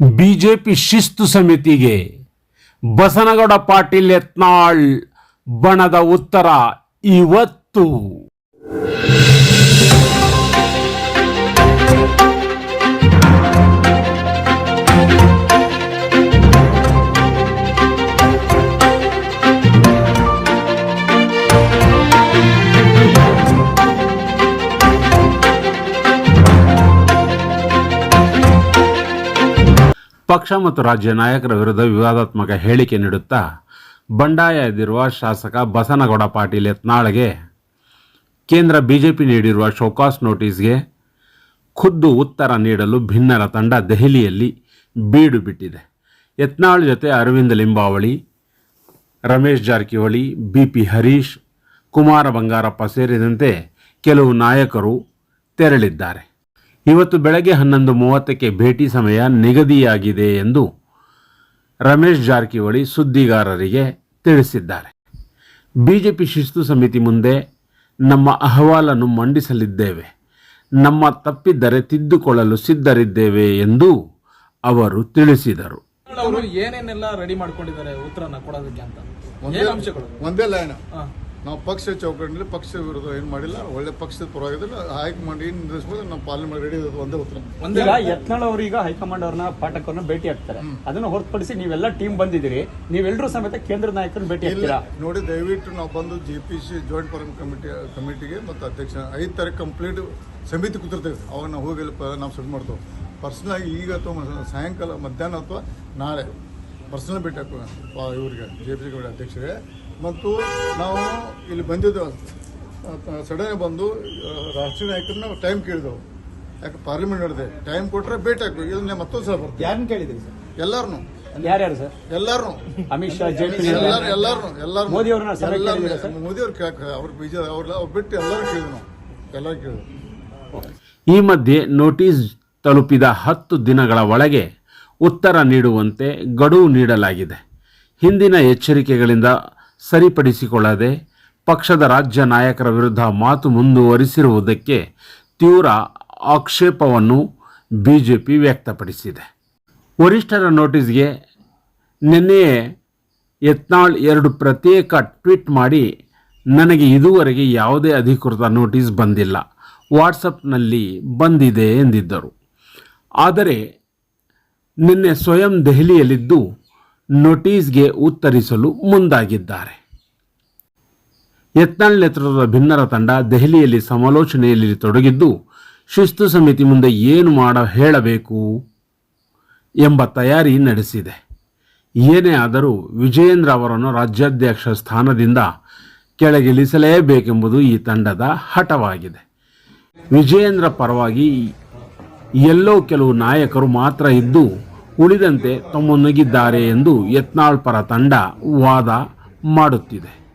BJP ಶಿಸ್ತು ಸಮಿತಿಗೆ ಬಸನಗೌಡ ಪಾಟೀಲ್ ಯತ್ನಾಳ್ ಬಣದ ಉತ್ತರ ಇವತ್ತು. ಪಕ್ಷ ಮತ್ತು ರಾಜ್ಯ ನಾಯಕರ ವಿರುದ್ಧ ವಿವಾದಾತ್ಮಕ ಹೇಳಿಕೆ ನೀಡುತ್ತಾ ಬಂಡಾಯ ಎದ್ದಿರುವ ಶಾಸಕ ಬಸನಗೌಡ ಪಾಟೀಲ್ ಯತ್ನಾಳ್ಗೆ ಕೇಂದ್ರ ಬಿಜೆಪಿ ನೀಡಿರುವ ಶೋಕಾಸ್ ನೋಟಿಸ್ಗೆ ಖುದ್ದು ಉತ್ತರ ನೀಡಲು ಭಿನ್ನರ ತಂಡ ದೆಹಲಿಯಲ್ಲಿ ಬೀಡು ಬಿಟ್ಟಿದೆ. ಯತ್ನಾಳ್ ಜೊತೆ ಅರವಿಂದ ಲಿಂಬಾವಳಿ, ರಮೇಶ್ ಜಾರಕಿಹೊಳಿ ಬಿ ಪಿ ಹರೀಶ್, ಕುಮಾರ ಬಂಗಾರಪ್ಪ ಸೇರಿದಂತೆ ಕೆಲವು ನಾಯಕರು ತೆರಳಿದ್ದಾರೆ. ಇವತ್ತು ಬೆಳಗ್ಗೆ ಹನ್ನೊಂದು ಮೂವತ್ತಕ್ಕೆ ಭೇಟಿ ಸಮಯ ನಿಗದಿಯಾಗಿದೆ ಎಂದು ರಮೇಶ್ ಜಾರಕಿಹೊಳಿ ಸುದ್ದಿಗಾರರಿಗೆ ತಿಳಿಸಿದ್ದಾರೆ. ಬಿಜೆಪಿ ಶಿಸ್ತು ಸಮಿತಿ ಮುಂದೆ ನಮ್ಮ ಅಹವಾಲನ್ನು ಮಂಡಿಸಲಿದ್ದೇವೆ. ನಮ್ಮ ತಪ್ಪಿದ್ದರೆ ತಿದ್ದುಕೊಳ್ಳಲು ಸಿದ್ಧರಿದ್ದೇವೆ ಎಂದು ಅವರು ತಿಳಿಸಿದರು. ಅವರು ಏನೇನೆಲ್ಲ ರೆಡಿ ಮಾಡ್ಕೊಂಡಿದ್ದಾರೆ ಉತ್ತರ ಕೊಡೋದಕ್ಕೆ ಅಂತ. ಒಂದೇ ಏನ್ ಅಂಶಗಳು? ಒಂದೇ ಲೈನ್. ನಾವು ಪಕ್ಷ ಚೌಕಟ್ಟಿನಲ್ಲಿ ಪಕ್ಷ ವಿರುದ್ಧ ಏನು ಮಾಡಿಲ್ಲ ಒಳ್ಳೆ ಪಕ್ಷದ ಪರವಾಗಿದ್ದಿಲ್ಲ ಹೈಕಮಾಂಡ್ ಏನು ನಿರ್ದೇಶಿಸಬಹುದು ನಮ್ಮ ಪಾರ್ಲಿಮೆಂಟ್ ರೆಡಿ ಇರೋದು ಒಂದೇ ಉತ್ತರ. ಒಂದೀಗ ಈಗ ಯತ್ನಾಳ್ ಅವರು ಈಗ ಹೈಕಮಾಂಡ್ ಅವ್ರನ್ನ ಪಾಠಕರನ್ನ ಭೇಟಿ ಆಗ್ತಾರೆ. ಅದನ್ನು ಹೊರತುಪಡಿಸಿ ನೀವೆಲ್ಲ ಟೀಮ್ ಬಂದಿದ್ದೀರಿ. ನೀವೆಲ್ಲರೂ ಸಮೇತ ಕೇಂದ್ರ ನಾಯಕರನ್ನ ಭೇಟಿ ಆಗ್ತೀರಾ? ನೋಡಿ ದಯವಿಟ್ಟು ನಾವು ಬಂದು J P C joint form committee ಕಮಿಟಿಗೆ ಮತ್ತು ಅಧ್ಯಕ್ಷ ಐದು ತಾರೀಕು ಕಂಪ್ಲೀಟ್ ಸಮಿತಿ ಕೂತಿರ್ತೇವೆ ಅವಾಗ ನಾವು ಹೋಗಿ ನಾವು ಸೆಟ್ ಮಾಡ್ತೇವೆ. ಪರ್ಸನಲಾಗಿ ಈಗ ಅಥವಾ ಮ- ಸಾಯಂಕಾಲ ಮಧ್ಯಾಹ್ನ ಅಥವಾ ನಾಳೆ ಪರ್ಸನಲ್ ಭೇಟಿ ಇವರಿಗೆ ಜೆ ಪಿ ಸಿ ಕಮಿಟಿ ಅಧ್ಯಕ್ಷರಿಗೆ. ಮತ್ತು ನಾವು ಇಲ್ಲಿ ಬಂದಿದ್ದೆವು ಸಡನ್ ಬಂದು ರಾಷ್ಟ್ರೀಯ ನಾಯಕರನ್ನ ಟೈಮ್ ಕೇಳಿದೆವು. ಯಾಕೆ ಪಾರ್ಲಿಮೆಂಟ್ ನಡೆದೆ. ಟೈಮ್ ಕೊಟ್ಟರೆ ಭೇಟಿ ಹಾಕಬೇಕು ಇದನ್ನ ಮತ್ತೊಂದು ಸಲ ಬರ್ತೀವಿ. ಯಾರನ್ನ ಕೇಳಿದ್ರಿ ಸರ್? ಎಲ್ಲಾರನು. ಯಾರ್ಯಾರು ಸರ್? ಎಲ್ಲಾರನು. ಅಮಿತ್ ಶಾ ಜೆ ಪಿ ಎಲ್ಲಾರು ಎಲ್ಲಾರು ಎಲ್ಲಾರು ಮೋದಿ ಅವ್ರನ್ನ? ಮೋದಿ ಅವ್ರು ಕೇಳಕ್ ಅವ್ರ ಬೀಜ ಅವ್ರ ಅವ್ರು ಬಿಟ್ಟು ಎಲ್ಲರೂ ಕೇಳಿದ್ವಿ ನಾವು. ಎಲ್ಲರೂ ಕೇಳಿದ್ವಿ ಈ ಮಧ್ಯೆ ನೋಟಿಸ್ ತಲುಪಿದ ಹತ್ತು ದಿನಗಳ ಒಳಗೆ ಉತ್ತರ ನೀಡುವಂತೆ ಗಡುವು ನೀಡಲಾಗಿದೆ. ಹಿಂದಿನ ಎಚ್ಚರಿಕೆಗಳಿಂದ ಸರಿಪಡಿಸಿಕೊಳ್ಳದೆ ಪಕ್ಷದ ರಾಜ್ಯ ನಾಯಕರ ವಿರುದ್ಧ ಮಾತು ಮುಂದುವರಿಸಿರುವುದಕ್ಕೆ ತೀವ್ರ ಆಕ್ಷೇಪವನ್ನು ಬಿಜೆಪಿ ವ್ಯಕ್ತಪಡಿಸಿದೆ. ವರಿಷ್ಠರ ನೋಟಿಸ್ಗೆ ನಿನ್ನೆಯೇ ಯತ್ನಾಳ್ ಎರಡು ಪ್ರತ್ಯೇಕ ಟ್ವೀಟ್ ಮಾಡಿ, ನನಗೆ ಇದುವರೆಗೆ ಯಾವುದೇ ಅಧಿಕೃತ ನೋಟಿಸ್ ಬಂದಿಲ್ಲ. ವಾಟ್ಸಪ್ನಲ್ಲಿ ಬಂದಿದೆ ಎಂದಿದ್ದರು. ಆದರೆ ನಿನ್ನೆ ಸ್ವಯಂ ದೆಹಲಿಯಲ್ಲಿದ್ದು ನೋಟಿಸ್ಗೆ ಉತ್ತರಿಸಲು ಮುಂದಾಗಿದ್ದಾರೆ. ಯತ್ನಾಳ್ ನೇತೃತ್ವದ ಭಿನ್ನರ ತಂಡ ದೆಹಲಿಯಲ್ಲಿ ಸಮಾಲೋಚನೆಯಲ್ಲಿ ತೊಡಗಿದ್ದು, ಶಿಸ್ತು ಸಮಿತಿ ಮುಂದೆ ಏನು ಮಾಡ ಹೇಳಬೇಕು ಎಂಬ ತಯಾರಿ ನಡೆಸಿದೆ. ಏನೇ ಆದರೂ ವಿಜಯೇಂದ್ರ ಅವರನ್ನು ರಾಜ್ಯಾಧ್ಯಕ್ಷ ಸ್ಥಾನದಿಂದ ಕೆಳಗಿಳಿಸಲೇಬೇಕೆಂಬುದು ಈ ತಂಡದ ಹಠವಾಗಿದೆ. ವಿಜಯೇಂದ್ರ ಪರವಾಗಿ ಎಲ್ಲೋ ಕೆಲವು ನಾಯಕರು ಮಾತ್ರ ಇದ್ದು ಉಳಿದಂತೆ ತಮ್ಮೊನ್ನಗಿದ್ದಾರೆ ಎಂದು ಯತ್ನಾಳ್ ಪರ ತಂಡ ವಾದ ಮಾಡುತ್ತಿದೆ.